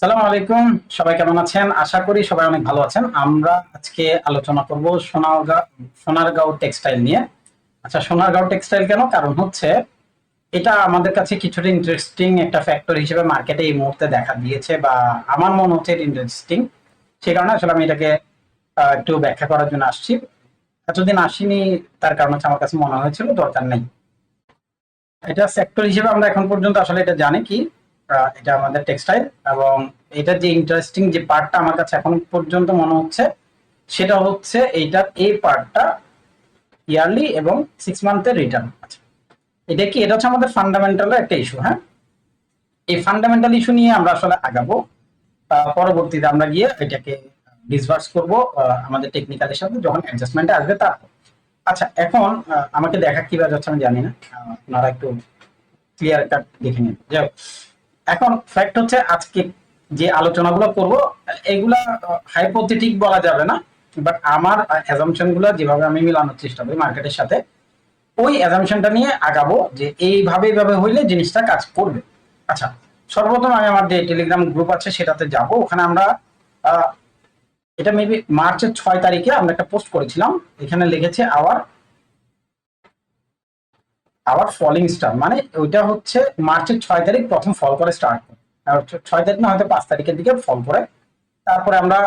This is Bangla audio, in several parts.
সালাম আলাইকুম। সবাই কেমন আছেন? আশা করি সবাই অনেক ভালো আছেন। আমরা আজকে আলোচনা করব সোনারগাঁও সোনারগাঁও টেক্সটাইল নিয়ে। আচ্ছা সোনারগাঁও টেক্সটাইল কেন? কারণ হচ্ছে এটা আমাদের কাছে কিছুটা ইন্টারেস্টিং একটা ফ্যাক্টর হিসেবে মার্কেটে এই মুহূর্তে দেখা দিয়েছে বা আমার মনে হচ্ছে ইন্টারেস্টিং সেই কারণে আসলে আমি এটাকে একটু ব্যাখ্যা করার জন্য আসছি। এতদিন আসিনি, তার কারণ হচ্ছে আমার কাছে মনে হয়েছিল, দরকার নেই। এটা সেক্টর হিসেবে আমরা এখন পর্যন্ত আসলে এটা জানি কি এটা আমাদের টেক্সটাইল এবং এটার যে ইন্টারেস্টিং যে পার্টটা আমার কাছে এখন পর্যন্ত মনে হচ্ছে, সেটা হচ্ছে এইটার এই পার্টটা ইয়ারলি এবং সিক্স মান্থের রিটার্ন আছে এটা কি? এটা হচ্ছে আমাদের ফান্ডামেন্টাল একটা ইস্যু হ্যাঁ? এই ফান্ডামেন্টাল ইস্যু নিয়ে আমরা আসলে আগাবো। পরবর্তীতে আমরা গিয়ে এটাকে ডিসভার্স করব আমাদের টেকনিক্যালের সাথে যখন অ্যাডজাস্টমেন্টে আসবে তারপর। আচ্ছা এখন আমাকে দেখা কীভাবে যাচ্ছে আমি জানি না। আপনারা একটু ক্লিয়ার কাট দেখে নিন। যাই এখন ফ্যাক্ট হচ্ছে আজকে যে আলোচনাগুলো করব, এগুলা হাইপোথেটিক বলা যাবে না বাট আমার অ্যাজামশনগুলো যেভাবে আমি মিলানোর চেষ্টা করি মার্কেটের সাথে, ওই অ্যাজামশনটা নিয়ে আগাবো যে এইভাবে এইভাবে হইলে জিনিসটা কাজ করবে। আচ্ছা সর্বপ্রথম আমি আমার যে টেলিগ্রাম গ্রুপ আছে সেটাতে যাব। ওখানে আমরা এটা মেবি মার্চের ছয় তারিখে আমরা একটা পোস্ট করেছিলাম। এখানে লিখেছে আওয়ার আবার ফলিং স্টার মানে ওইটা হচ্ছে মার্চের ছয় তারিখ প্রথম ফল করে স্টার্ট করে। ছয় তারিখ না, হয়তো পাঁচ তারিখের দিকে ফল করে। তারপরে আমরা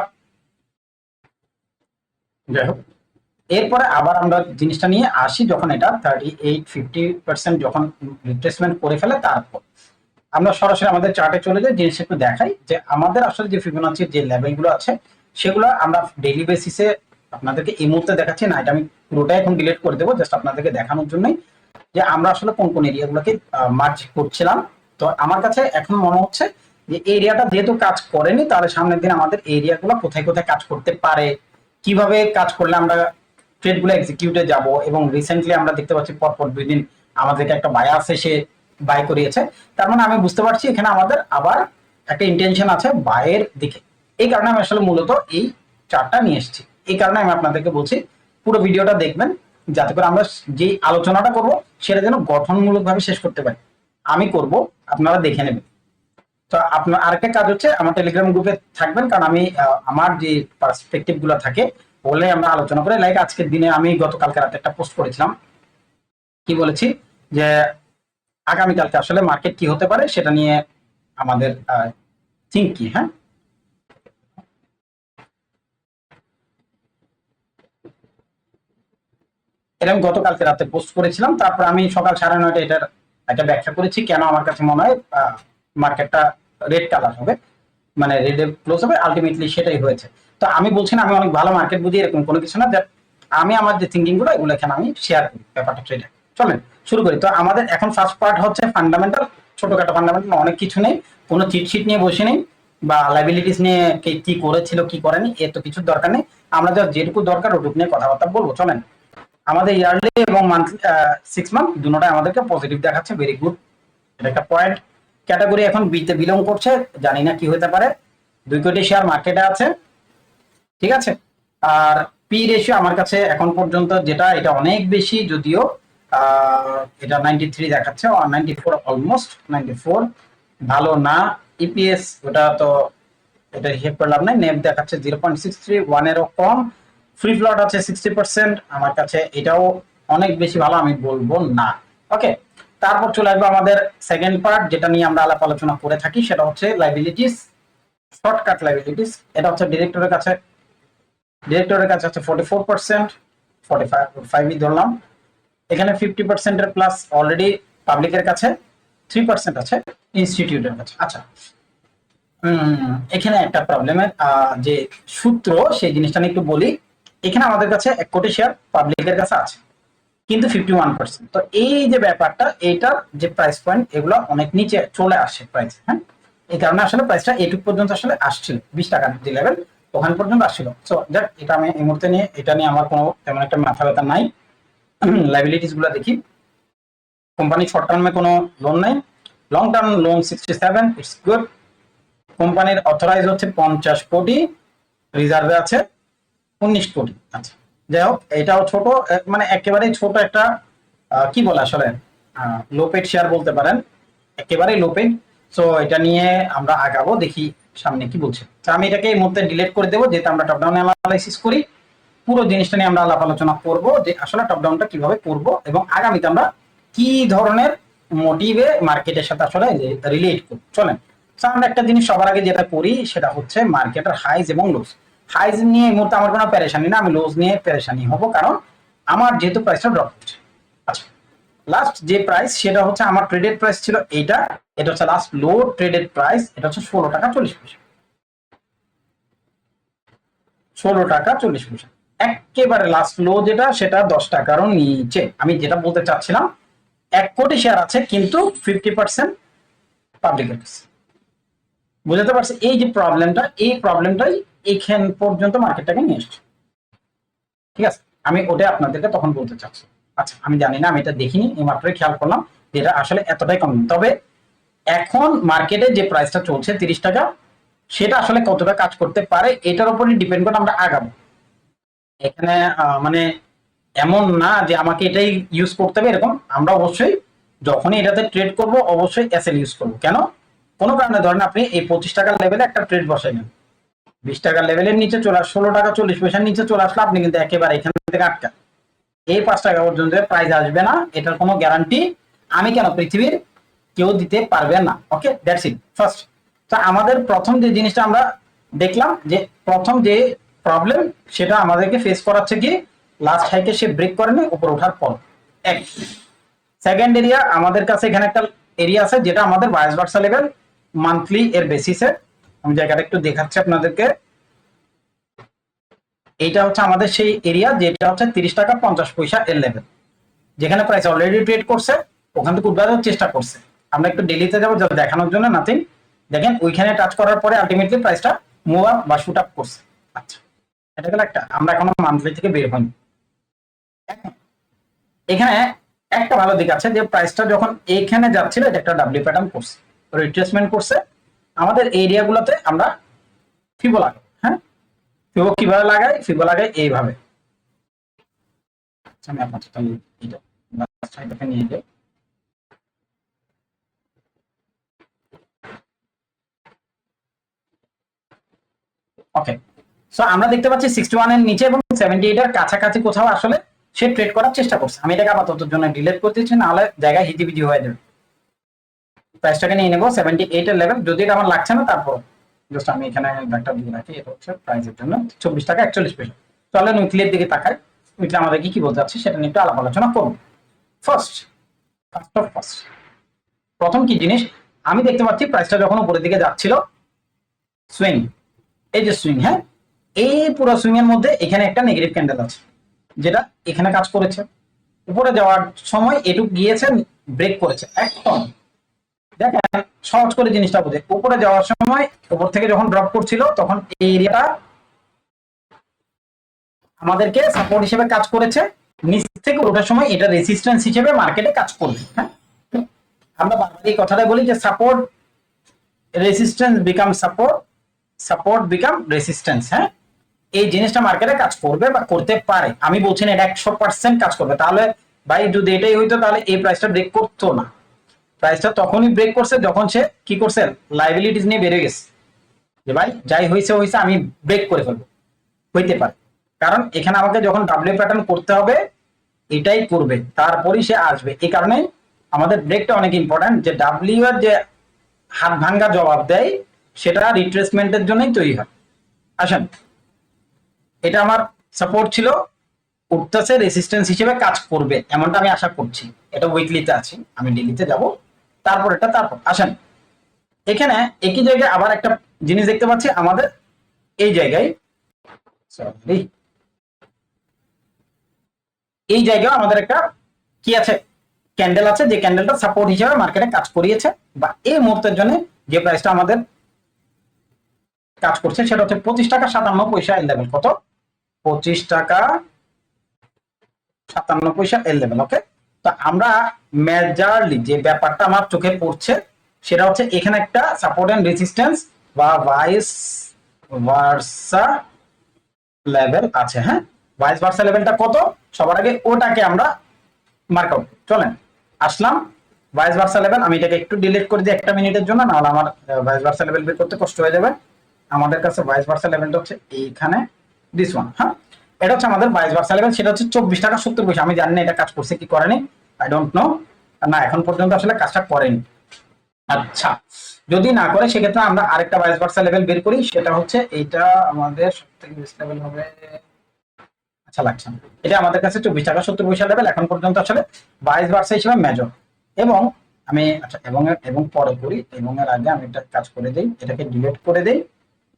যাই হোক, এরপরে আবার আমরা জিনিসটা নিয়ে আসি যখন এটা থার্টি এইট ফিফটি পার্সেন্ট যখন রিপ্লেসমেন্ট করে ফেলে তারপর। আমরা সরাসরি আমাদের চার্টে চলে যাই জিনিস একটু দেখাই যে আমাদের আসলে যে ফিবোনাচির যে লেভেলগুলো আছে, সেগুলো আমরা ডেইলি বেসিসে আপনাদেরকে এই মুহূর্তে দেখাচ্ছি। না, এটা আমি পুরোটাই এখন ডিলিট করে দেবো জাস্ট আপনাদেরকে দেখানোর জন্যই। যে আমরা আসলে কোন কোন এরিয়াগুলোকে মার্চ করছিলাম। তো আমার কাছে এখন মনে হচ্ছে যে এরিয়াটা যেহেতু কাজ করেনি, তাহলে সামনের দিন আমাদের এরিয়াগুলো কোথায় কোথায় কাজ করতে পারে, কীভাবে কাজ করলে আমরা ট্রেডগুলো এক্সিকিউটে যাব, এবং রিসেন্টলি আমরা দেখতে পাচ্ছি পরপর দুই দিন আমাদেরকে একটা বায়াস এসে বাই করিয়েছে। তার মানে আমি বুঝতে পারছি এখানে আমাদের আবার একটা ইন্টেনশন আছে বায়ের দিকে। এই কারণে আমি আসলে মূলত এই চারটা নিয়ে এসেছি। এই কারণে আমি আপনাদেরকে বলছি, পুরো ভিডিওটা দেখবেন। যাতে করে আমরা যে আলোচনাটা করব, সেটা যেন গঠনমূলকভাবে শেষ করতে পারি। আমি করব, আপনারা দেখে নেবেন। তো আপনার আরেকটা কাজ হচ্ছে, আমার টেলিগ্রাম গ্রুপে থাকবেন, কারণ আমি আমার যে পার্সপেক্টিভগুলো থাকে বলে আমরা আলোচনা করে লাইক আজকের দিনে আমি গতকালকে রাতে একটা পোস্ট করেছিলাম, কি বলেছি? যে আগামীকালকে আসলে মার্কেট কি হতে পারে, সেটা নিয়ে আমাদের থিঙ্ক কি হ্যাঁ? এটা আমি গতকালকে রাতে পোস্ট করেছিলাম। তারপর আমি সকাল সাড়ে নয়টা এটার একটা ব্যাখ্যা করেছি, কেন আমার কাছে মনে হয় মার্কেটটা রেড কালার হবে মানে রেডে ক্লোজ হবে আলটিমেটলি সেটাই হয়েছে। তো আমি বলছি না, আমি অনেক ভালো মার্কেট বুঝি, এরকম কোনো কিছু না that আমি আমার যে থিঙ্কিংগুলো, এগুলো এখানে আমি শেয়ার করি, ব্যাপারটা সেটা চলেন, শুরু করি। তো আমাদের এখন ফার্স্ট পার্ট হচ্ছে ফান্ডামেন্টাল ছোটখাটো ফান্ডামেন্টাল অনেক কিছু নেই, কোনো চিটশিট নিয়ে বসে নেই, বা লাইবিলিটিস নিয়ে কে করেছিল, কি করেনি এর তো কিছুর দরকার নেই। আমরা যা যেটুকু দরকার, ওটুকু নিয়ে কথাবার্তা বলব, চলেন। আমাদের ইয়ারলি এবং মান্থলি সিক্স মান্থ দুটোটাই আমাদেরকে পজিটিভ দেখাচ্ছে ভেরি গুড এটা একটা পয়েন্ট ক্যাটাগরি এখন বিতে বিলং করছে, জানি না কি হতে পারে। দুই কোটি শেয়ার মার্কেটে আছে। ঠিক আছে? আর পি রেশিও আমার কাছে এখন পর্যন্ত যেটা, এটা অনেক বেশি যদিও এটা নাইনটি থ্রি দেখাচ্ছে ninety four almost ninety four ভালো না। ইপিএস ওটা তো, এটা হিসেব করলাম না। নেপ দেখাচ্ছে জিরো পয়েন্ট সিক্স থ্রি ওয়ানেরও কম। ফ্রি ফ্লট আছে সিক্সটি পার্সেন্ট আমার কাছে এটাও অনেক বেশি ভালো, আমি বলব না। ওকে তারপর চলে আসবে আমাদের সেকেন্ড পার্ট যেটা নিয়ে আমরা আলাপ আলোচনা করে থাকি, সেটা হচ্ছে লাইবিলিটিস শর্টকাট লাইবিলিটিস এটা হচ্ছে ডিরেক্টরের কাছে। ডিরেক্টরের কাছে হচ্ছে forty four percent forty five ফাইভই ধরলাম এখানে ফিফটি পার্সেন্টের প্লাস অলরেডি পাবলিকের কাছে থ্রি পার্সেন্ট আছে ইনস্টিটিউটের কাছে। আচ্ছা এখানে একটা প্রবলেমের যে সূত্র, সেই জিনিসটা নিয়ে একটু বলি। এখানে আমাদের কাছে এক কোটি শেয়ার পাবলিকের কাছে আছে, কিন্তু ফিফটি ওয়ান পার্সেন্ট তো এই যে ব্যাপারটা, এইটার যে প্রাইস পয়েন্ট এগুলো অনেক নিচে চলে আসে প্রাইস হ্যাঁ? এই কারণে আসলে প্রাইসটা এইটুক পর্যন্ত আসলে আসছিল, বিশ টাকার যে লেভেল ওখানে পর্যন্ত আসছিল। সো যাক, এটা আমি এই মুহূর্তে নিয়ে, এটা নিয়ে আমার কোনো তেমন একটা মাথা ব্যথা নাই। লাইবিলিটিসগুলো দেখি। কোম্পানি শর্ট টার্মে কোনো লোন নাই। Long term loan sixty seven it's good কোম্পানির অথরাইজ হচ্ছে পঞ্চাশ কোটি। রিজার্ভে আছে। উনিশ কোটি। আচ্ছা। যাই হোক, এটাও ছোট মানে একেবারেই ছোট একটা কি বলে আসলে লোপেড শেয়ার বলতে পারেন। একেবারেই লোপেড সো এটা নিয়ে আমরা আগাবো, দেখি সামনে কি বলছে। আমি এটাকে এই মুহূর্তে ডিলিট করে দেবো, যেহেতু আমরা টপ ডাউন অ্যানালাইসিস করি। পুরো জিনিসটা নিয়ে আমরা আলাপ আলোচনা করব, যে আসলে টপ ডাউনটা কীভাবে করব এবং আগামীতে আমরা কি ধরনের মোটিভে মার্কেটের সাথে আসলে রিলেট করব। চলেন। আমরা একটা জিনিস সবার আগে যেটা করি, সেটা হচ্ছে মার্কেটের হাইজ এবং লোস হাইজ নিয়ে এই মুহূর্তে আমার কোনো পেরেশানি না, আমি লোজ নিয়ে পেরেশানি হব, কারণ আমার যেহেতু প্রাইসটা ড্রপ হচ্ছে। আচ্ছা লাস্ট যে প্রাইস সেটা হচ্ছে আমার ট্রেডেড প্রাইস ছিল এইটা, এটা হচ্ছে লাস্ট লো ট্রেডেড প্রাইস এটা হচ্ছে ষোলো টাকা চল্লিশ পয়সা। ষোলো টাকা চল্লিশ পয়সা। একেবারে লাস্ট লো যেটা, সেটা দশ টাকারও নিচে। আমি যেটা বলতে চাচ্ছিলাম, এক কোটি শেয়ার আছে, কিন্তু ফিফটি পার্সেন্ট পাবলিকের কাছে। বুঝতে পারছি? এই যে প্রবলেমটা এই প্রবলেমটাই এইখান পর্যন্ত মার্কেটটাকে নিয়ে এসছে। ঠিক আছে? আমি ওটা আপনাদেরকে তখন বলতে চাচ্ছি। আচ্ছা আমি জানি না, আমি এটা দেখিনি, এই মাত্রই খেয়াল করলাম যে এটা আসলে এতটাই কম। তবে এখন মার্কেটে যে প্রাইসটা চলছে, তিরিশ টাকা, সেটা আসলে কতটা কাজ করতে পারে, এটার উপরই ডিপেন্ড করে আমরা আগাবো। এখানে মানে এমন না যে আমাকে এটাই ইউজ করতে হবে এরকম। আমরা অবশ্যই যখনই এটাতে ট্রেড করব, অবশ্যই এসএল ইউজ করব। কেন? কোনো কারণে ধরেন আপনি এই পঁচিশ টাকার লেভেলে একটা ট্রেড বসাই নেন। বিশ টাকার লেভেলের নিচে চলে আস ষোলো টাকা চল্লিশ পয়সার নিচে চলে আসলে আপনি কিন্তু একেবারে এখান থেকে আটকা। এই পাঁচ টাকা পর্যন্ত প্রাইস আসবে না, এটার কোনো গ্যারান্টি আমি কেন পৃথিবীর কেউ দিতে পারবে না। ওকে দ্যাটস ইট ফার্স্ট তো আমাদের প্রথম যে জিনিসটা আমরা দেখলাম যে প্রথম যে প্রবলেম সেটা আমাদেরকে ফেস করাচ্ছে কি? লাস্ট হাইকে সে ব্রেক করেনি, উপর ওঠার পর। এক। সেকেন্ড এরিয়া আমাদের কাছে এখানে একটা এরিয়া আছে যেটা আমাদের বার্সা লেভেল মান্থলি এর বেসিসে আমি জায়গাটা একটু দেখাচ্ছি আপনাদেরকে। এইটা হচ্ছে আমাদের সেই এরিয়া যেটা হচ্ছে তিরিশ টাকা পঞ্চাশ পয়সা এর লেভেল যেখানে প্রাইস অলরেডি ট্রেড করছে, ওখান থেকে উঠবার চেষ্টা করছে। আমরা একটু ডেলিতে যাব দেখানোর জন্য নাথিং দেখেন, ওইখানে টাচ করার পরে আলটিমেটলি প্রাইসটা মুভ আপ বা শুট আপ করছে। আচ্ছা এটা গেল একটা। আমরা এখনও মান্থলি থেকে বের হইনি। এখানে একটা ভালো দিক আছে যে প্রাইসটা যখন এইখানে যাচ্ছিল, এটা একটা ডাব্লিউ প্যাটার্ন করছে। রিট্রেসমেন্ট করছে। আমাদের এরিয়াগুলোতে আমরা ফিবো লাগাই হ্যাঁ? ফিবো কীভাবে লাগাই? ফিবো লাগাই এইভাবে। আচ্ছা, আমি আপনার নিয়ে যাই। ওকে সো আমরা দেখতে পাচ্ছি সিক্সটি ওয়ানের নিচে এবং সেভেন্টি এইট এর কাছাকাছি কোথাও আসলে সে ট্রেড করার চেষ্টা করছে। আমি এটাকে আপাতত জন্য ডিলেট করতেছি দিচ্ছি নাহলে জায়গায় হিজিবিজি হয়ে যাবে। প্রাইসটাকে নিয়ে নেব সেভেন্টি এইট এর লেভেল যদি এটা আমার লাগছে না, তারপর জাস্ট আমি এখানে একটা দিয়ে রাখি, এটা হচ্ছে প্রাইসের জন্য চব্বিশ টাকা একচল্লিশ পয়সা। চলে উইকলির দিকে তাকাই উইকলি আমাদের কি কি বলতে যাচ্ছে সেটা নিয়ে একটু আলাপ আলোচনা করব। ফার্স্ট ফার্স্ট অফ ফার্স্ট প্রথম কি জিনিস? আমি দেখতে পাচ্ছি প্রাইসটা যখন উপরের দিকে যাচ্ছিল সুইং এই যে সুইং হ্যাঁ? এই পুরো সুইং এর মধ্যে এখানে একটা নেগেটিভ ক্যান্ডেল আছে, যেটা এখানে কাজ করেছে। উপরে যাওয়ার সময় এটুক গিয়েছে ব্রেক করেছে, একদম। দেখেন, সহজ করে জিনিসটা বোঝে। উপরে যাওয়ার সময় উপর থেকে যখন ড্রপ করছিল, তখন এই এরিয়াটা আমাদেরকে সাপোর্ট হিসেবে কাজ করেছে। নিচ থেকে ওঠার সময় এটা রেসিস্ট্যান্স হিসেবে মার্কেটে কাজ করবে হ্যাঁ? আমরা বারবার এই কথাটাই বলি যে support resistance become support support become resistance হ্যাঁ? এই জিনিসটা মার্কেটে কাজ করবে বা করতে পারে। আমি বলছি না এটা একশো পার্সেন্ট কাজ করবে। তাহলে ভাই যদি এটাই হইতো, তাহলে এই প্রাইসটা ব্রেক করতো না। প্রাইসটা তখনই ব্রেক করছে যখন সে কি করছে? লাইবিলিটিস নিয়ে বেড়ে গেছে। যে ভাই, যাই হয়েছে হয়েছে আমি ব্রেক করে ফেলব। হইতে পারে। কারণ এখানে আমাকে যখন ডাব্লিউ প্যাটার্ন করতে হবে, এটাই করবে। তারপরই সে আসবে। এই কারণে আমাদের ব্রেকটা অনেক ইম্পর্টেন্ট যে ডাব্লিউ এর যে হাত ভাঙ্গা জবাব দেয়, সেটা রিট্রেসমেন্টের জন্যই তৈরি হয়। আসেন। এটা আমার সাপোর্ট ছিল। উঠতেছে রেসিস্ট্যান্স হিসেবে কাজ করবে, এমনটা আমি আশা করছি। এটা উইকলিতে আছি। আমি ডেলিতে যাব। তারপর এটা তারপর, আসেন। এখানে একই জায়গায় আবার একটা জিনিস দেখতে পাচ্ছি, আমাদের এই জায়গায় সরি এই জায়গায় আমাদের একটা কি আছে? ক্যান্ডেল আছে, যে ক্যান্ডেলটা সাপোর্ট হিসেবে মার্কেটে কাজ করিয়েছে, বা এই মুহূর্তের জন্য যে প্রাইসটা আমাদের কাজ করছে, সেটা হচ্ছে পঁচিশ টাকা সাতান্ন পয়সা এল লেভেল কত? পঁচিশ টাকা সাতান্ন পয়সা এল লেভেল ওকে তো আমরা মেজারলি যে ব্যাপারটা আমার চোখে পড়ছে, সেটা হচ্ছে এখানে একটা সাপোর্ট এন্ড রেজিস্ট্যান্স বা ভাইস ভার্সা লেভেল আছে হ্যাঁ? ভাইস ভার্সা লেভেলটা কত? সবার আগে ওটাকে আমরা মার্ক আউট চলেন, আসলাম। ভাইস ভার্সা লেভেল আমি এটাকে একটু ডিলিট করে দিই একটা মিনিটের জন্য, নাহলে আমার ভাইস ভার্সা লেভেল বের করতে কষ্ট হয়ে যাবে। আমাদের কাছে ভাইস ভার্সা লেভেলটা হচ্ছে এইখানে দিস ওয়ান হ্যাঁ? এটা হচ্ছে আমাদের বাইশ ভার্সা লেভেল সেটা হচ্ছে চব্বিশ টাকা সত্তর পয়সা। আমি জানি না এটা কাজ করছে কি করেনি। আই ডোন্ট নো না, এখন পর্যন্ত আসলে কাজটা করেনি। আচ্ছা যদি না করে, সেক্ষেত্রে আমরা আরেকটা বাইশ ভার্সা লেভেল বের করি। সেটা হচ্ছে এইটা আমাদের সব থেকে লেভেল হবে। আচ্ছা লাগছে এটা আমাদের কাছে চব্বিশ টাকা সত্তর পয়সা লেভেল এখন পর্যন্ত আসলে বাইশ ভার্সা হিসেবে মেজর এবং আমি আচ্ছা এবং এবং পরে করি। এবং এর আগে আমি একটা কাজ করে দিই। এটাকে ডিলিট করে দিই।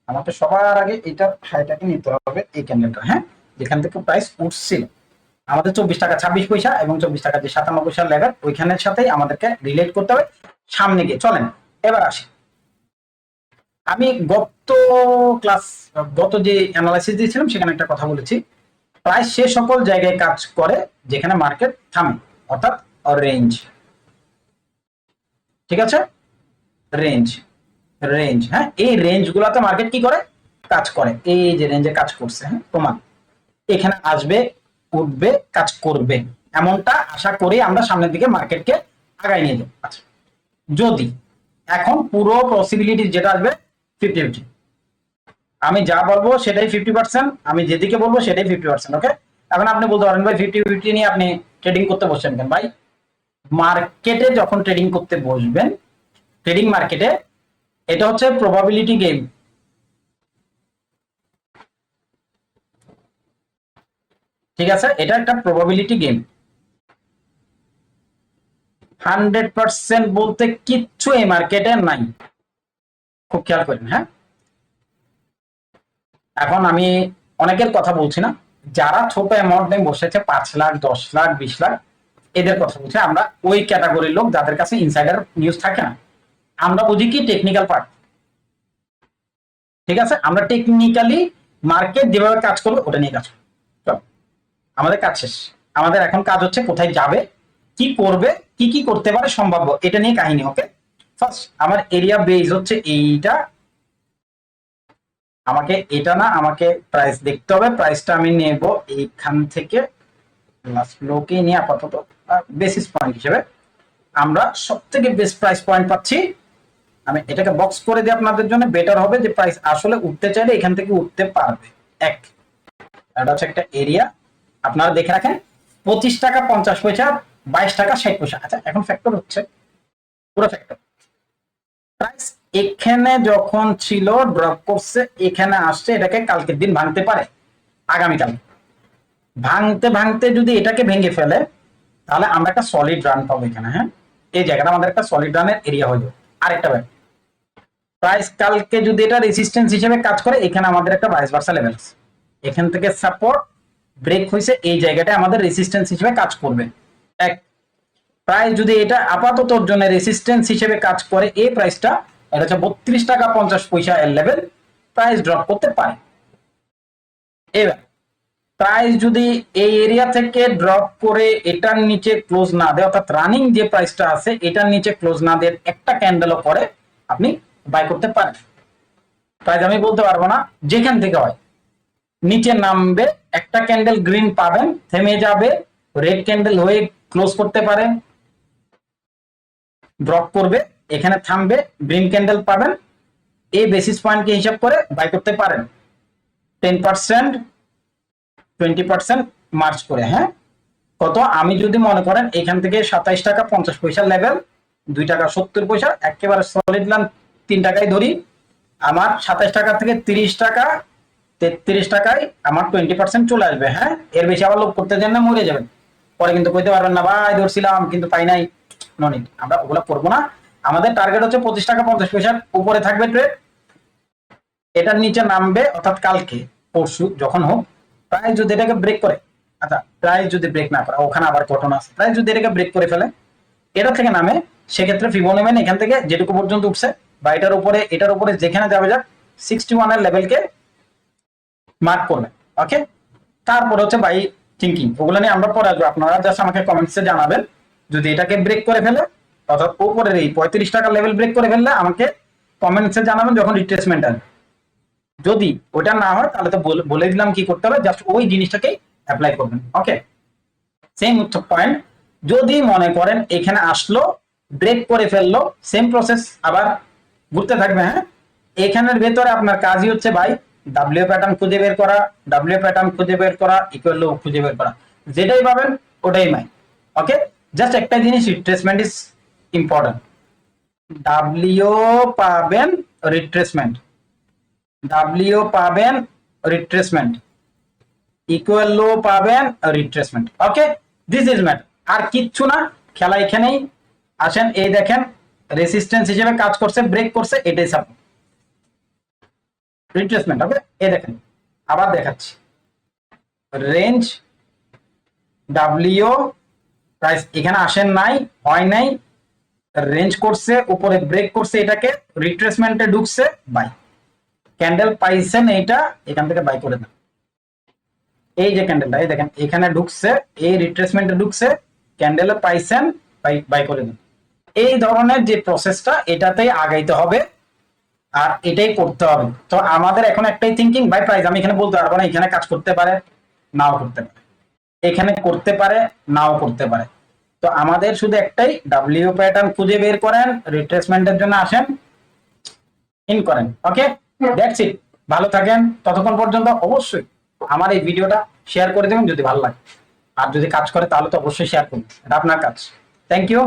আমাকে সবার আগে এটা হাইটাকে নিতে হবে এই ক্যান্ডেলটা হ্যাঁ? যেখান থেকে প্রাইস উঠছিল। আমাদের চব্বিশ টাকা ছাব্বিশ পয়সা এবং চব্বিশ টাকা যে সাতান্ন পয়সা লেভেল, ওইখানের সাথেই আমাদেরকে রিলেট করতে হবে। সামনে গিয়ে, চলেন, এবার আসি। আমি গত ক্লাস গত যে অ্যানালাইসিস দিয়েছিলাম, সেখানে একটা কথা বলেছি। প্রায় সে সকল জায়গায় কাজ করে যেখানে মার্কেট থামে, অর্থাৎ রেঞ্জ ঠিক আছে? রেঞ্জ রেঞ্জ হ্যাঁ? এই রেঞ্জ গুলাতে মার্কেট কি করে? কাজ করে। এই যে রেঞ্জে কাজ করছে হ্যাঁ? প্রমাণ এখানে আসবে, উঠবে, কাজ করবে। এমনটা আশা করি আমরা সামনের দিকে মার্কেটকে আগায় নিয়ে যাব। আচ্ছা যদি এখন পুরো পসিবিলিটি যেটা আসবে ফিফটি ফিফটি আমি যা বলব সেটাই ফিফটি পার্সেন্ট আমি যেদিকে বলব সেটাই ফিফটি পার্সেন্ট ওকে এখন আপনি বলতে পারেন, ভাই ফিফটি ফিফটি নিয়ে আপনি ট্রেডিং করতে বসছেন কেন? ভাই মার্কেটে যখন ট্রেডিং করতে বসবেন ট্রেডিং মার্কেটে এটা হচ্ছে প্রবাবিলিটি গেম ঠিক আছে? এটা একটা প্রবাবিলিটি গেম হান্ড্রেড পার্সেন্ট বলতে কিচ্ছু এই মার্কেটে নাই। খুব খেয়াল করেন হ্যাঁ? এখন আমি অনেকের কথা বলছি না। যারা ছোট অ্যামাউন্ট নিয়ে বসেছে, পাঁচ লাখ, দশ লাখ, বিশ লাখ, এদের কথা বলছি। আমরা ওই ক্যাটাগরির লোক যাদের কাছে ইনসাইডার নিউজ থাকে না। আমরা বুঝি কি টেকনিক্যাল পার্ট ঠিক আছে? আমরা টেকনিক্যালি মার্কেট যেভাবে কাজ করব, ওটা নিয়ে কাজ করব। আমাদের কাজ শেষ। আমাদের এখন কাজ হচ্ছে কোথায় যাবে, কি করবে, কি কি করতে পারে সম্ভাব্য, এটা নিয়ে কাহিনী ওকে ফার্স্ট আমার এরিয়া বেজ হচ্ছে এইটা। আমাকে এটা না, আমাকে প্রাইস দেখতে হবে প্রাইসটা আমি নেব এইখান থেকে লাস্ট লোকে নিয়ে আপাতত বেসিস পয়েন্ট হিসেবে। আমরা সব থেকে বেস্ট প্রাইস পয়েন্ট পাচ্ছি। আমি এটাকে বক্স করে দিই আপনাদের জন্য বেটার হবে যে প্রাইস আসলে উঠতে চাইলে এখান থেকে উঠতে পারবে। এক। এটা হচ্ছে একটা এরিয়া আপনারা দেখে রাখেন, পঁচিশ টাকা পঞ্চাশ পয়সা, বাইশ টাকা ষাট পয়সা। আচ্ছা এখন ফ্যাক্টর হচ্ছে, পুরো ফ্যাক্টর প্রাইস এখানে যখন ছিল ড্রপ করছে, এখানে আসছে, এটাকে কালকের দিন ভাঙতে পারে, আগামীকাল। ভাঙতে ভাঙতে যদি এটাকে ভেঙে ফেলে, তাহলে আমরা একটা সলিড রান পাবো এখানে হ্যাঁ? এই জায়গাটা আমাদের একটা সলিড রানের এরিয়া হয়ে যাবে আরেকটা ব্যাপার প্রাইস কালকে যদি এটা রেসিস্ট্যান্স হিসেবে কাজ করে, এখানে আমাদের একটা ভাইস ভার্সা লেভেল আছে। এখান থেকে সাপোর্ট ব্রেক হয়েছে, এই জায়গাটা আমাদের রেসিস্ট্যান্স হিসেবে কাজ করবে। এক প্রাইস যদি এটা আপাতত জন্য রেসিস্ট্যান্স হিসেবে কাজ করে, এই প্রাইসটা এটা হচ্ছে বত্রিশ টাকা পঞ্চাশ পয়সা এর লেভেল প্রাইস ড্রপ করতে পারে। এবার প্রাইস যদি এই এরিয়া থেকে ড্রপ করে এটার নিচে ক্লোজ না দেয়, অর্থাৎ রানিং যে প্রাইসটা আছে, এটার নিচে ক্লোজ না দেয় একটা ক্যান্ডেলও করে আপনি বাই করতে পারেন। প্রাইস আমি বলতে পারব না, যেখান থেকে হয়। নিচে নামবে, একটা ক্যান্ডেল গ্রিন পাবেন, থেমে যাবে রেড ক্যান্ডেল হয়ে ক্লোজ করতে পারেন ড্রপ করবে, এখানে থামবে গ্রিন ক্যান্ডেল পাবেন এই বেসিস পয়েন্টকে হিসাব করে বাই করতে পারেন। টেন পার্সেন্ট টোয়েন্টি পার্সেন্ট মার্চ করে হ্যাঁ? কত? আমি যদি মনে করেন এখান থেকে সাতাইশ টাকা পঞ্চাশ পয়সা লেভেল দুই টাকা সত্তর পয়সা, একেবারে সলিড লান তিন টাকায় ধরি, আমার সাতাইশ টাকা থেকে তিরিশ টাকা তেত্রিশ টাকায় আমার টোয়েন্টি পার্সেন্ট চলে আসবে হ্যাঁ? এর বেশি আবার লোক করতে দেন না, মরে যাবেন। পরে কিন্তু কইতে পারবেন না, ভাই, ধরছিলাম, কিন্তু পাই নাই। ননি আমরা ওগুলো করব না। আমাদের টার্গেট হচ্ছে পঁচিশ টাকা পঞ্চাশ পয়সার উপরে থাকবে ট্রেড এটার নিচে নামবে, অর্থাৎ কালকে, পরশু, যখন হোক প্রায় যদি এটাকে ব্রেক করে আচ্ছা প্রায় যদি ব্রেক না করে, ওখানে আবার ঘটনা আছে প্রায় যদি এটাকে ব্রেক করে ফেলে, এটা থেকে নামে, সেক্ষেত্রে ফিবো নেবেন এখান থেকে যেটুকু পর্যন্ত উঠছে, বা এটার উপরে এটার উপরে যেখানে যাবে যাক সিক্সটি ওয়ানের লেভেলকে মার্ক করবেন ওকে তারপর হচ্ছে বাই থিঙ্কিং ওগুলো নিয়ে আমরা পরে আসব। আপনারা জাস্ট আমাকে কমেন্টসে জানাবেন। যদি এটাকে ব্রেক করে ফেলে, অর্থাৎ উপরের এই পঁয়ত্রিশ টাকার লেভেল ব্রেক করে ফেললে আমাকে কমেন্টসে জানাবেন যখন রিট্রেসমেন্ট আসবে। যদি ওটা না হয়, তাহলে তো বলে- দিলাম কি করতে হবে জাস্ট ওই জিনিসটাকেই অ্যাপ্লাই করবেন ওকে সেম পয়েন্ট যদি মনে করেন এখানে আসলো ব্রেক করে ফেলল সেম প্রসেস আবার ঘুরতে থাকবে হ্যাঁ? এখানের ভেতরে আপনার কাজই হচ্ছে ভাই ডাব্লিউ প্যাটার্ন খুঁজে বের করা ডাব্লিউ প্যাটার্ন খুঁজে বের করা ইকুয়াল লো খুঁজে বের করা। যেটাই পাবেন, ওটাই মাই ওকে জাস্ট একটা জিনিস রিট্রেসমেন্ট ইজ ইম্পর্টেন্ট ডাব্লিউ পাবেন রিট্রেসমেন্ট ডাব্লিউ পাবেন রিট্রেসমেন্ট ইকুয়াল লো পাবেন retracement okay this is matter আর কিচ্ছু না, খেলা এখানেই। আসেন, এই দেখেন রেসিস্ট্যান্স হিসেবে কাজ করছে ব্রেক করছে, এটাই সাপোর্ট রিট্রেসমেন্ট হবে এই দেখেন, আবার দেখাচ্ছি। রেঞ্জ ডাব্লিউ প্রাইস এখানে আসেন নাই, হয় নাই রেঞ্জ করছে, উপরে ব্রেক করছে এটাকে রিট্রেসমেন্টে ঢুকছে বাই ক্যান্ডেল পাইছেন এইটা, এখান থেকে বাই করে দেন। এই যে ক্যান্ডেলটা এই দেখেন, এখানে ঢুকছে, এই রিট্রেসমেন্টে ঢুকছে ক্যান্ডেলে পাইছেন বাই বাই করে দেন। এই ধরনের যে প্রসেসটা এটাতেই আগাইতে হবে। আর এটাই করতে হবে। তো আমাদের এখন একটাই থিঙ্কিং বাই প্রাইস আমি এখানে বলতে পারব না, এখানে কাজ করতে পারে, নাও করতে পারে। এখানে করতে পারে, নাও করতে পারে। তো আমাদের শুধু একটাই ডাব্লিউ প্যাটার্ন খুঁজে বের করেন রিট্রেসমেন্টের জন্য আসেন ইন করেন ওকে দ্যাটস ইট ভালো থাকেন, ততক্ষণ পর্যন্ত অবশ্যই আমার এই ভিডিওটা শেয়ার করে দেবেন যদি ভালো লাগে। আর যদি কাজ করে, তাহলে তো অবশ্যই শেয়ার করুন। এটা আপনার কাজ। Thank you